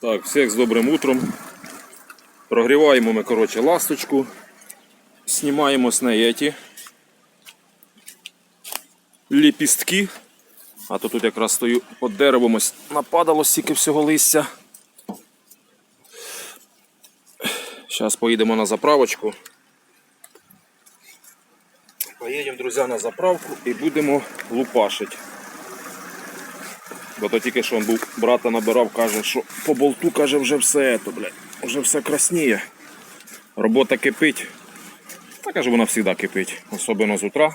Так, всіх з добрим утром. Прогріваємо ми, коротше, ласточку. Знімаємо з неї ті ліпістки. А то тут якраз стою під деревом, ось нападало стільки всього листя. Зараз поїдемо на заправочку. Поїдемо, друзі, на заправку і будемо лупашити. Бо то тільки що він був брата набирав, каже, що по болту каже вже все, то, блядь, вже все красніє. Робота кипить. Та каже, вона завжди кипить, особливо з утра.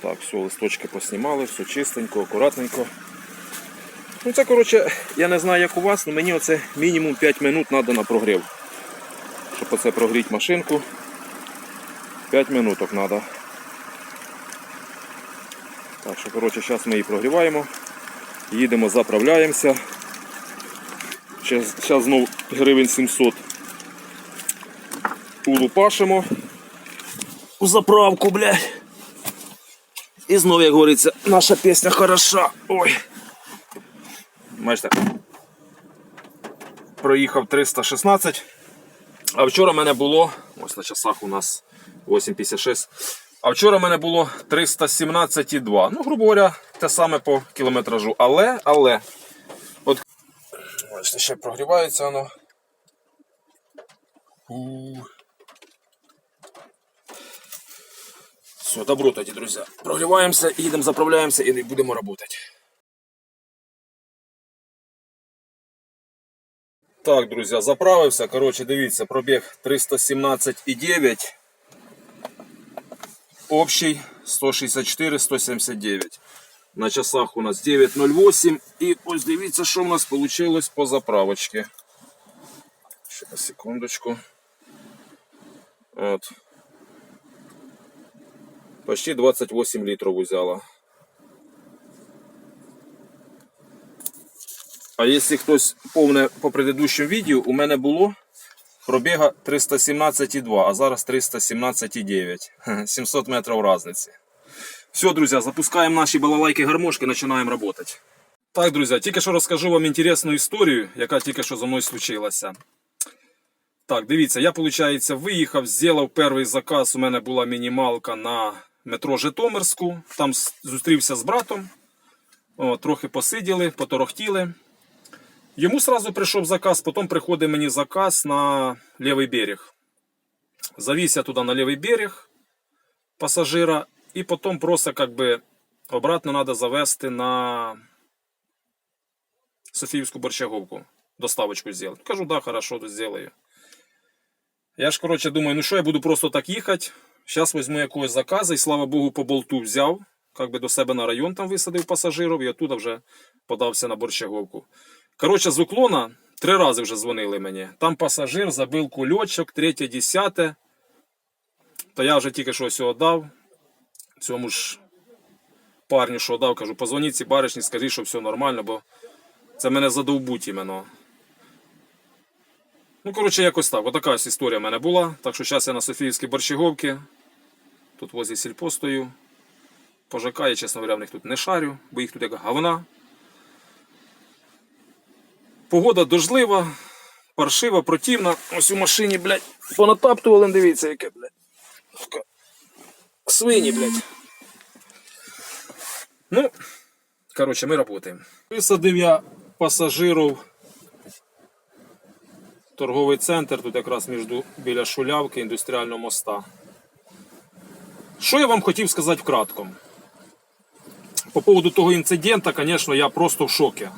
Так, все, листочки поснімали, все чистенько, акуратненько. Ну це, коротше, я не знаю, як у вас, але мені оце мінімум 5 минут треба на прогрів. Щоб оце прогріти машинку. 5 минуток треба. Так що, коротше, зараз ми її прогріваємо. Їдемо, заправляємося. Зараз знову гривень 700 улупашимо у заправку, блядь. І знову, як говориться, наша пісня хороша. Ой. Бачите. Проїхав 316. А вчора в мене було, ось на часах у нас 8.56. А вчора в мене було 317,2. Ну, грубо говоря, те саме по кілометражу. Але, але. От, бачите, ще прогрівається воно. Все, добро тоді, друзі. Прогріваємося, їдемо, заправляємося і будемо працювати. Так, друзі, заправився. Коротше, дивіться, пробіг 317,9. Общий 164-179. На часах у нас 9.08. І ось дивіться, що в нас вийшло по заправочці. Ще секундочку. От. Почти 28 літрів взяла. А якщо хтось повне по предыдущому відео, у мене було пробіга 317,2, а зараз 317,9. 700 метрів різниці. Все, друзі, запускаємо наші балалайки гармошки, починаємо працювати. Так, друзі, тільки що розкажу вам інтересну історію, яка тільки що зі мною случилася. Так, дивіться, я, виходить, виїхав, зробив перший заказ. У мене була мінімалка на метро Житомирську. Там зустрівся з братом. О, трохи посиділи, поторохтіли. Йому сразу прийшов заказ, потім приходить мені заказ на лівий берег. Завіз я туди на лівий берег пасажира, і потім просто как би, обратно треба завести на Софіївську борщаговку. Доставочку зробити. Кажу, да, хорошо, то зроблю. Я ж, коротше, думаю, ну що я буду просто так їхати. Зараз візьму якогось заказу і слава Богу, по болту взяв. Как би до себе на район там висадив пасажирів і оттуда вже подався на борщаговку. Коротше, з уклона три рази вже дзвонили мені. Там пасажир забив кульочок, третє, десяте. То я вже тільки що ось дав. Цьому ж парню, що дав, кажу, позвоніть цій баришні, скажіть, що все нормально, бо це мене задовбуть іменно. Ну, коротше, якось так. Отака ось історія в мене була. Так що зараз я на Софіївській борщаговці. Тут возле сільпо стою. По я, чесно говоря, в них тут не шарю, бо їх тут як говна. Погода дождлива, паршива, противна. Ось у машині, блядь, понатаптували, дивіться, яке, блядь. Свині, блядь. Ну, коротше, ми працюємо. Висадив я пасажирів торговий центр, тут якраз між біля Шулявки, індустріального моста. Що я вам хотів сказати вкратко? По поводу того інцидента, звісно, я просто в шокі.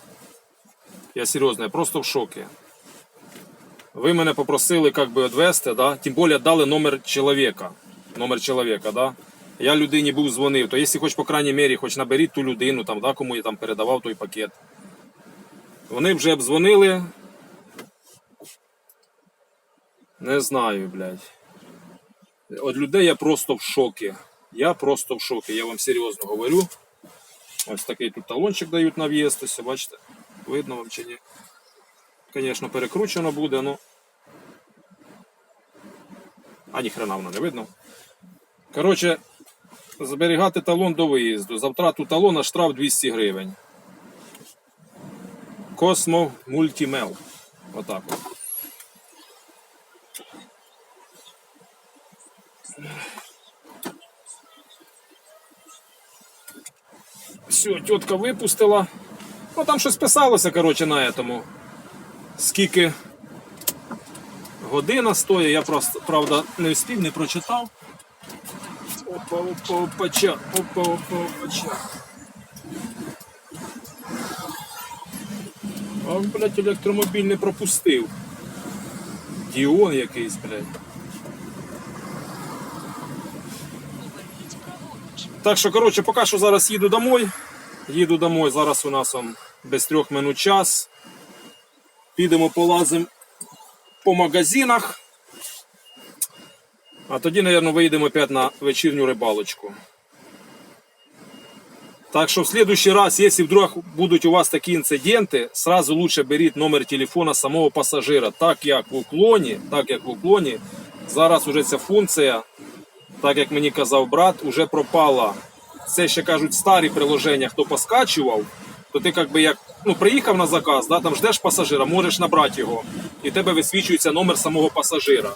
Я серйозно, я просто в шокі. Ви мене попросили как би відвести, да? тим більше дали номер чоловіка. Номер чоловіка, да? Я людині був дзвонив, то якщо хоч по крайній мірі, хоч наберіть ту людину, там, да, кому я там передавав той пакет. Вони вже обдзвонили. Не знаю, блядь. От людей я просто в шокі. Я просто в шокі, я вам серйозно говорю. Ось такий тут талончик дають на в'їзд, бачите, видно вам чи ні. Звісно, перекручено буде, ну. А ніхрена воно не видно. Коротше, зберігати талон до виїзду. За втрату талона штраф 200 гривень. Cosmo Multimel. Отак. от. Все, тітка випустила. Ну там щось писалося, коротше, на этому. Скільки година стоїть, я просто, правда, не встиг, не прочитав. Опа, опа, опача, опа, опа, опача. А, блядь, електромобіль не пропустив. Діон якийсь, блядь. Так що, коротше, поки що зараз їду домой. Їду домой, зараз у нас он без трьох минут час. Підемо полазимо по магазинах. А тоді, мабуть, вийдемо опять на вечірню рибалочку. Так що в следующий раз, если вдруг будуть у вас такі інциденти, сразу лучше беріть номер телефона самого пасажира. Так як в уклоні, так як в уклоні, зараз уже ця функція, так як мені казав брат, уже пропала. Це ще кажуть старі приложення, хто поскачував, то ти як би як ну, приїхав на заказ, да, там ждеш пасажира, можеш набрати його, і в тебе висвічується номер самого пасажира.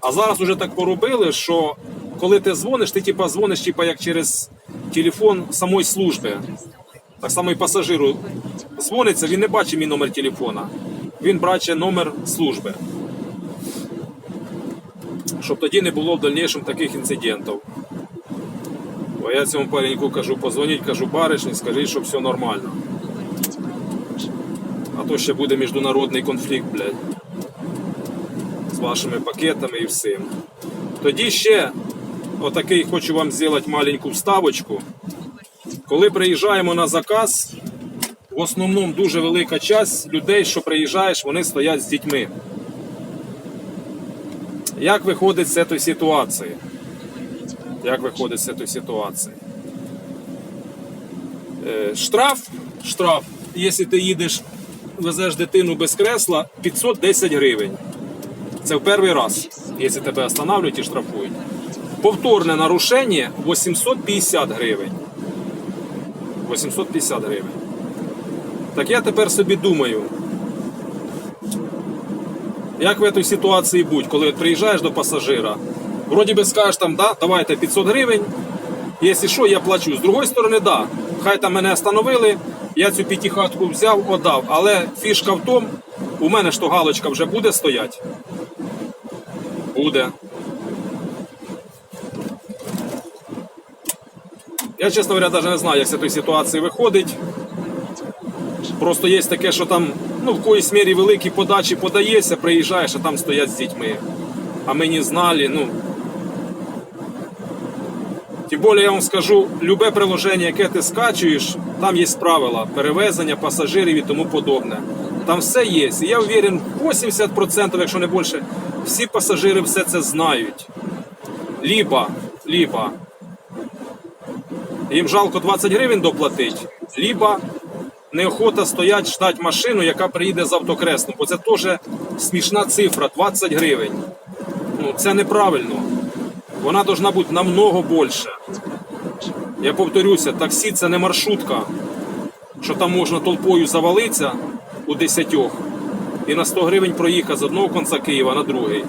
А зараз уже так поробили, що коли ти дзвониш, ти типа дзвониш типа, як через телефон самої служби. Так само і пасажиру дзвониться, він не бачить мій номер телефона. Він бачить номер служби. Щоб тоді не було в дальнішому таких інцидентів. Бо я цьому пареньку кажу, позвоніть, кажу баришні, скажіть, що все нормально. А то ще буде міжнародний конфлікт, блядь. З вашими пакетами і всім. Тоді ще отакий хочу вам зробити маленьку вставочку. Коли приїжджаємо на заказ, в основному дуже велика часть людей, що приїжджаєш, вони стоять з дітьми. Як виходить з цієї ситуації? Як виходить з цієї ситуації? Е, штраф, штраф, якщо ти їдеш, везеш дитину без кресла, 510 гривень. Це в перший раз, якщо тебе останавливають і штрафують. Повторне нарушення 850 гривень. 850 гривень. Так я тепер собі думаю, як в цій ситуації будь, коли приїжджаєш до пасажира, вроді би скажеш там, да, давайте 500 гривень, якщо що, я плачу. З другої сторони, да, хай там мене остановили, я цю п'ятихатку взяв, отдав. Але фішка в тому, у мене ж то галочка вже буде стояти. Буде. Я, чесно говоря, навіть не знаю, як з цієї ситуації виходить. Просто є таке, що там ну, в коїсь мірі великі подачі подається, приїжджаєш, а там стоять з дітьми. А ми не знали, ну. Тим більше я вам скажу, любе приложення, яке ти скачуєш, там є правила перевезення пасажирів і тому подобне. Там все є. І я уверен, 80%, якщо не більше, всі пасажири все це знають. Либо, либо їм жалко 20 гривень доплатить, либо неохота стоять, ждать машину, яка приїде з автокреслом. Бо це теж смішна цифра 20 гривень. Ну, це неправильно. Вона повинна бути намного більше. Я повторюся, таксі це не маршрутка, що там можна толпою завалитися у десятьох і на 100 гривень проїхати з одного кінця Києва на другий.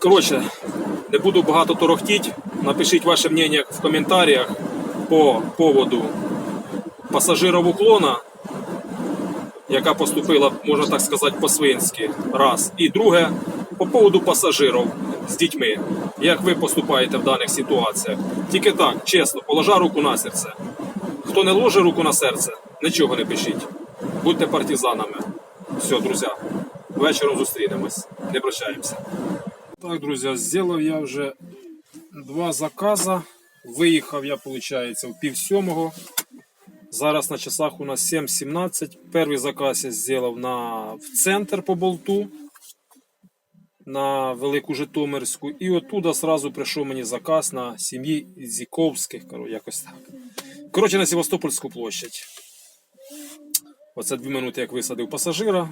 Коротше, не буду багато торохтіть. Напишіть ваше мнение в коментарях по поводу пасажирів уклона, яка поступила, можна так сказати, по-свинськи. Раз. І друге, по поводу пасажирів з дітьми. Як ви поступаєте в даних ситуаціях? Тільки так, чесно, положа руку на серце. Хто не ложе руку на серце, нічого не пишіть. Будьте партизанами. Все, друзі, вечором зустрінемось. Не прощаємося. Так, друзі, зробив я вже два закази. Виїхав я, виходить, в пів сьомого. Зараз на часах у нас 7.17. Перший заказ я зробив на, в центр по болту на Велику Житомирську. І оттуда одразу прийшов мені заказ на сім'ї Зіковських. Якось так. Коротше, на Севастопольську площадь. Оце дві минути, як висадив пасажира.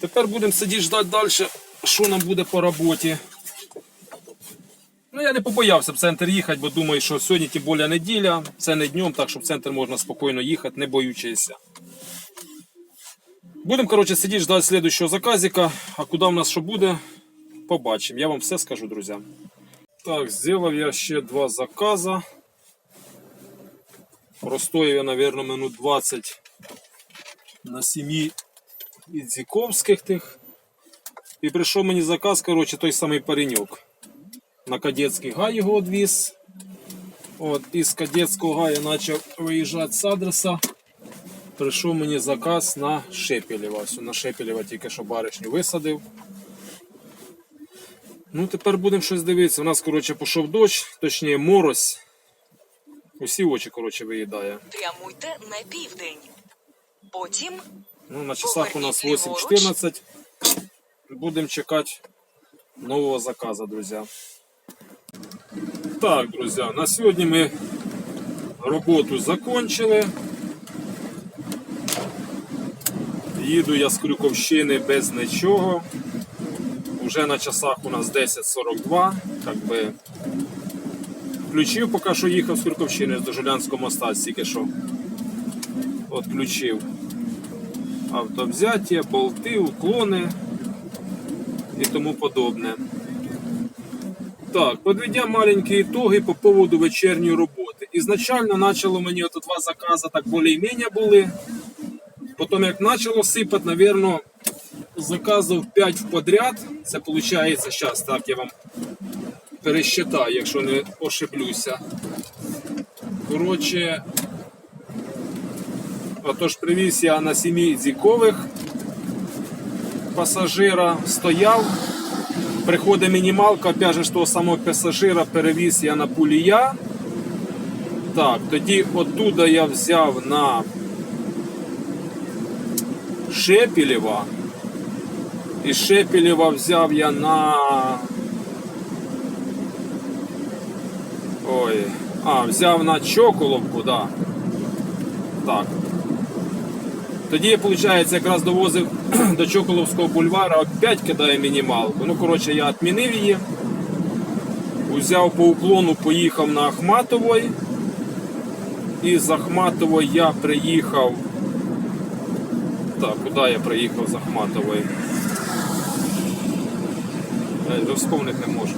Тепер будемо сидіти ждати далі, що нам буде по роботі. Ну, я не побоявся в центр їхати, бо думаю, що сьогодні тим більше неділя, це не днем, так що в центр можна спокійно їхати, не боючися. Будемо, коротше, сидіти ждати слідущого заказика, а куди в нас що буде, побачимо. Я вам все скажу, друзі. Так, зробив я ще два заказа. Простоїв я, мабуть, минут 20 на сім'ї Ідзіковських тих. І прийшов мені заказ, коротше, той самий пареньок. На кадетський гай його відвіз. От, із кадетського гая почав виїжджати з адреса. Прийшов мені заказ на Шепелєва. Ось На Шепелєва тільки що баришню висадив. Ну, тепер будемо щось дивитися. У нас, коротше, пішов дощ, точніше морось. Усі очі, коротше, виїдає. Прямуйте на південь. Потім Ну, на часах у нас 8.14. Будемо чекати нового заказа, друзі. Так, друзі, на сьогодні ми роботу закончили. Їду я з Крюковщини без нічого. Уже на часах у нас 10.42. Как би включив, поки що їхав з Крюковщини до Жулянського моста, тільки що відключив автовзяття, болти, уклони і тому подобне. Так, подведя маленькі ітоги по поводу вечірньої роботи. Ізначально почало мені от два закази так більш-менш були. Потім як почало сипати, напевно, заказів 5 в подряд. Це виходить, зараз так я вам пересчитаю, якщо не ошиблюся. Коротше, Отож, привіз я на сім'ї дзікових пасажира, стояв. Приходить мінімалка, опять же, того самого пасажира перевіз я на пулія. Так, тоді оттуда я взяв на Шепелєва. І Шепелєва взяв я на. Ой. А, взяв на Чоколовку, да. Так. Тоді виходить, якраз довозив до Чоколовського бульвара, опять кидає мінімалку. Ну, коротше, я відмінив її. Взяв по уклону, поїхав на Ахматовой. І з Ахматової я приїхав. Так, куди я приїхав з Ахматової? Я вже вспомнити не можу.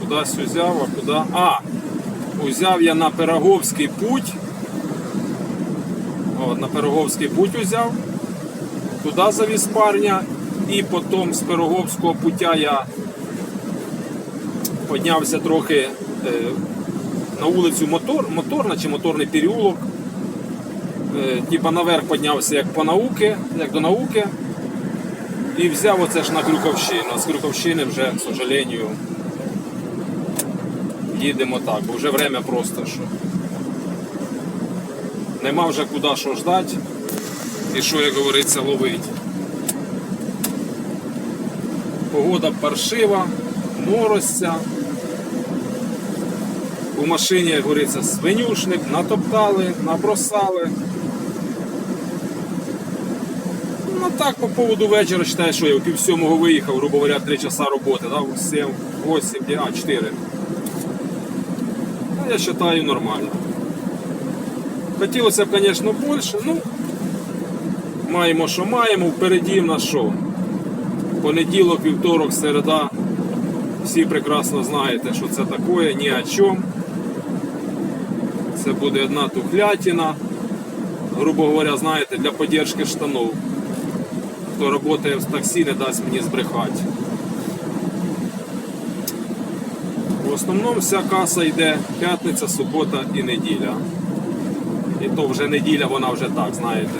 Кудись взяв, а куди? А! Узяв я на Пироговський путь. От, на Пироговський путь узяв. Туди завіз парня. І потім з Пироговського путя я піднявся трохи е, на вулицю Мотор, Моторна чи моторний переулок. Е, типа наверх піднявся як по науки, як до науки. І взяв оце ж на Крюковщину. А з Крюковщини вже, к сожалению, їдемо так, бо вже время просто що. Нема вже куди що ждати і що, як говориться, ловить. Погода паршива, морозця. У машині, як говориться, свинюшник, натоптали, набросали. Ну так, по поводу вечора, считай, що я пів сьомого виїхав, грубо говоря, 3 часа роботи, да? 7, 8, а 4. Ну, я вважаю нормально. Хотілося б, звісно, більше, ну маємо, що маємо, впереді в нас що. Понеділок, вівторок, середа. Всі прекрасно знаєте, що це таке, ні о чому. Це буде одна тухлятина. Грубо говоря, знаєте, для підтримки штанов. Хто працює в таксі, не дасть мені збрехати. В основному вся каса йде п'ятниця, субота і неділя. І то вже неділя, вона вже так, знаєте.